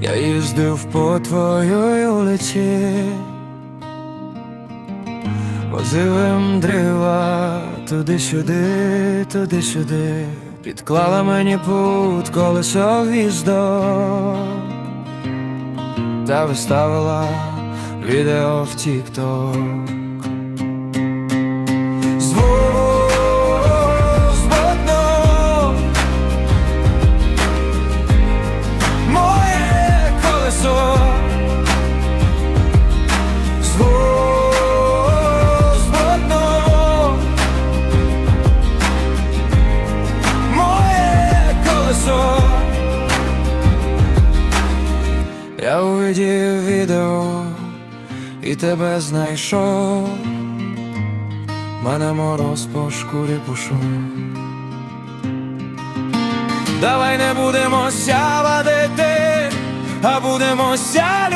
Я їздив по твоїй вулиці, возив їм дрова туди-сюди, туди-сюди, підклала мені пут колесо гвіздо та виставила відео в тік-ток. Я увидів відео і тебе знайшов. Мене мороз по шкурі пушу. Давай не будемо сявати, а будемо ся